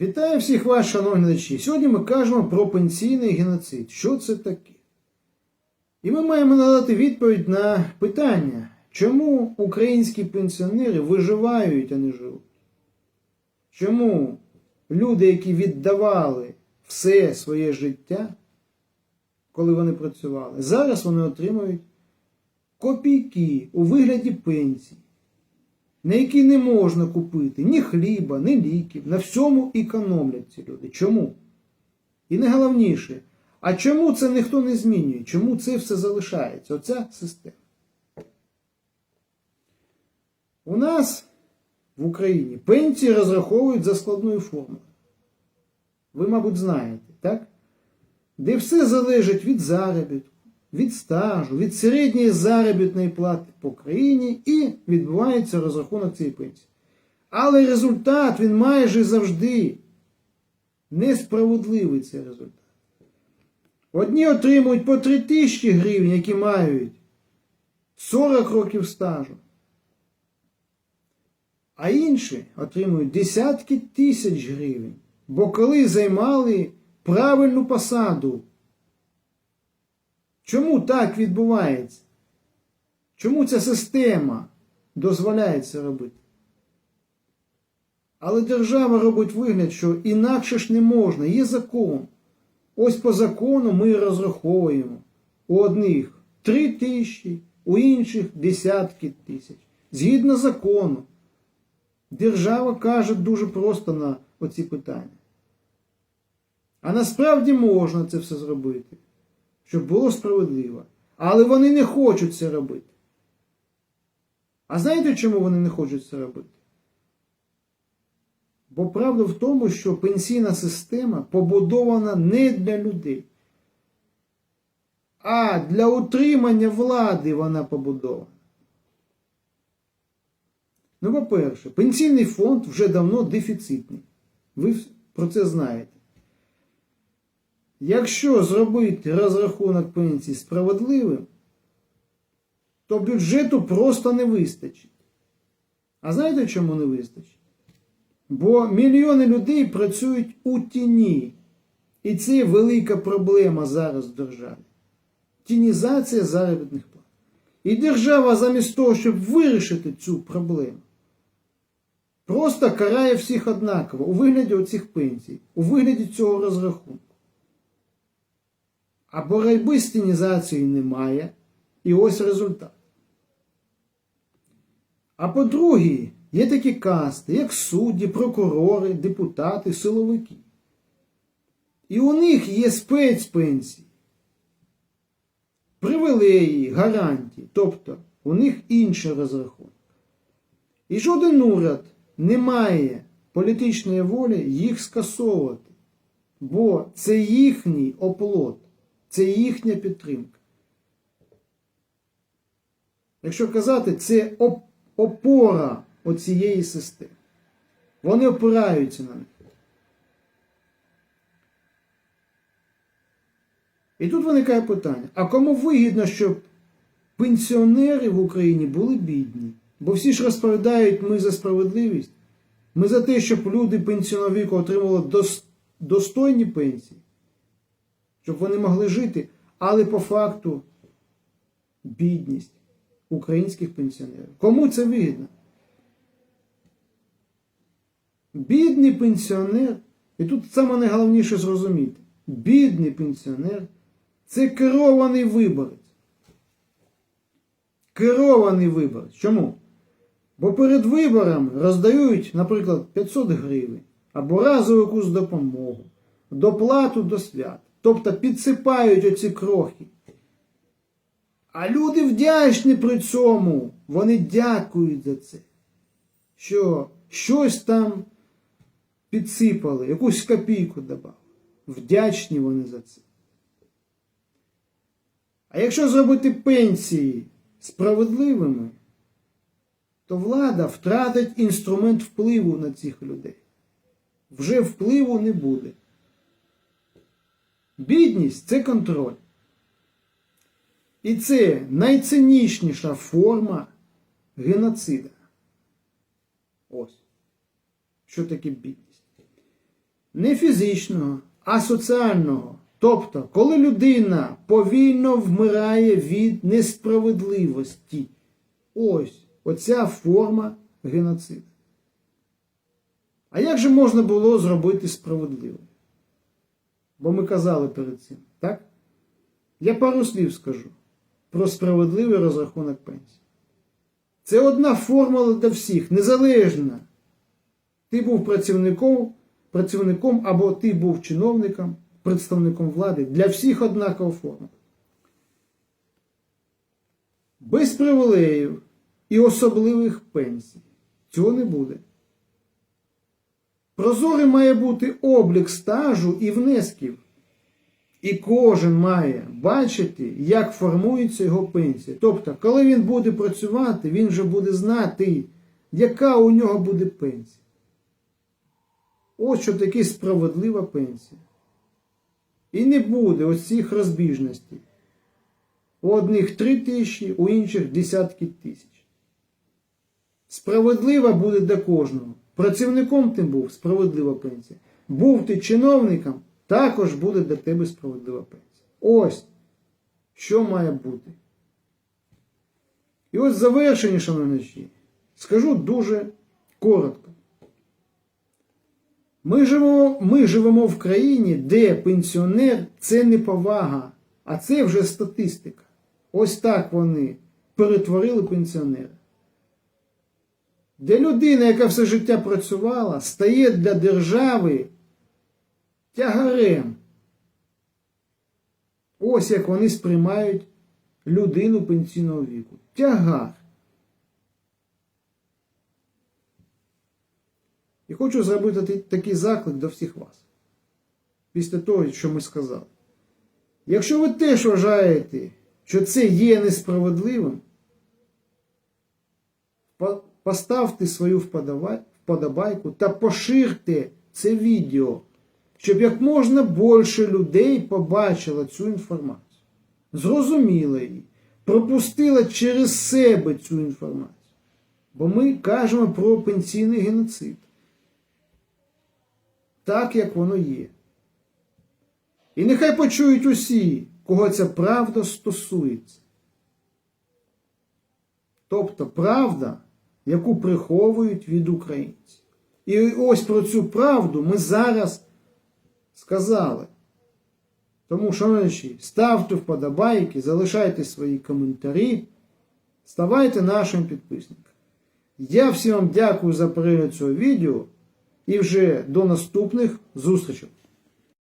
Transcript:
Вітаю всіх вас, шановні глядачі. Сьогодні ми кажемо про пенсійний геноцид. Що це таке? І ми маємо надати відповідь на питання, чому українські пенсіонери виживають, а не живуть? Чому люди, які віддавали все своє життя, коли вони працювали, зараз вони отримують копійки у вигляді пенсій, на які не можна купити ні хліба, ні ліків. На всьому економлять ці люди. Чому? І найголовніше, а чому це ніхто не змінює? Чому це все залишається? Оця система. У нас в Україні пенсії розраховують за складною формулою. Ви, мабуть, знаєте, так? Де все залежить від заробітку, від стажу, від середньої заробітної плати по країні і відбувається розрахунок цієї пенсії. Але результат він майже завжди несправедливий цей результат. Одні отримують по 3 тисячі гривень, які мають 40 років стажу. А інші отримують десятки тисяч гривень. Бо коли займали правильну посаду, чому так відбувається? Чому ця система дозволяє це робити? Але держава робить вигляд, що інакше ж не можна, є закон. Ось по закону ми розраховуємо у одних 3 тисячі, у інших десятки тисяч. Згідно закону, держава каже дуже просто на оці питання. А насправді можна це все зробити, щоб було справедливо. Але вони не хочуть це робити. А знаєте, чому вони не хочуть це робити? Бо правда в тому, що пенсійна система побудована не для людей, а для утримання влади вона побудована. Ну, по-перше, пенсійний фонд вже давно дефіцитний. Ви про це знаєте. Якщо зробити розрахунок пенсії справедливим, то бюджету просто не вистачить. А знаєте, чому не вистачить? Бо мільйони людей працюють у тіні. І це велика проблема зараз в державі. Тінізація заробітних плат. І держава замість того, щоб вирішити цю проблему, просто карає всіх однаково у вигляді оцих пенсій, у вигляді цього розрахунку. А боротьби з тінізацією немає. І ось результат. А по-друге, є такі касти, як судді, прокурори, депутати, силовики. І у них є спецпенсії, привілеї, гарантії, тобто у них інший розрахунок. І жоден уряд не має політичної волі їх скасовувати, бо це їхній оплот, це їхня підтримка. Якщо казати, це опора оцієї системи. Вони опираються на них. І тут виникає питання: а кому вигідно, щоб пенсіонери в Україні були бідні? Бо всі ж розповідають, ми за справедливість, ми за те, щоб люди пенсійного віку отримували достойні пенсії, щоб вони могли жити, але по факту бідність українських пенсіонерів. Кому це вигідно? Бідний пенсіонер, і тут саме найголовніше зрозуміти, бідний пенсіонер це керований виборець. Керований виборець. Чому? Бо перед виборами роздають, наприклад, 500 гривень або разову якусь допомогу, доплату до свят. Тобто підсипають оці крохи. А люди вдячні при цьому. Вони дякують за це. Що щось там підсипали, якусь копійку додали. Вдячні вони за це. А якщо зробити пенсії справедливими, то влада втратить інструмент впливу на цих людей. Вже впливу не буде. Бідність це контроль. І це найцинічніша форма геноцида. Ось. Що таке бідність? не фізичного, а соціального. Тобто, коли людина повільно вмирає від несправедливості. Ось оця форма геноциду. А як же можна було зробити справедливо? Бо ми казали перед цим, так? Я пару слів скажу про справедливий розрахунок пенсії. Це одна формула для всіх, незалежна. Ти був працівником, працівником або ти був чиновником, представником влади. Для всіх однакова формула. Без привілеїв і особливих пенсій. Цього не буде. Прозорий має бути облік стажу і внесків. І кожен має бачити, як формується його пенсія. Тобто, коли він буде працювати, він вже буде знати, яка у нього буде пенсія. Ось що таке справедлива пенсія. І не буде ось розбіжностей. У одних три тисячі, у інших десятки тисяч. Справедлива буде для кожного. Працівником ти був справедлива пенсія. Був ти чиновником, також буде для тебе справедлива пенсія. Ось що має бути. І ось завершення, шановні скажу дуже коротко. Ми живемо, ми живемо в країні, де пенсіонер це не повага, а це вже статистика. Ось так вони перетворили пенсіонера. Де людина, яка все життя працювала, стає для держави тягарем. Ось як вони сприймають людину пенсійного віку. Тягар. І хочу зробити такий заклик до всіх вас. Після того, що ми сказали. Якщо ви теж вважаєте, що це є несправедливим, поставте свою вподобайку та поширте це відео, щоб як можна більше людей побачило цю інформацію, зрозуміло її, пропустила через себе цю інформацію. Бо ми кажемо про пенсійний геноцид. Так, як воно є. І нехай почують усі, кого ця правда стосується. Тобто правда, яку приховують від українців. І ось про цю правду ми зараз сказали. Тому, шановні, ставте вподобайки, залишайте свої коментарі, ставайте нашим підписником. Я всім вам дякую за перегляд цього відео і вже до наступних зустрічей.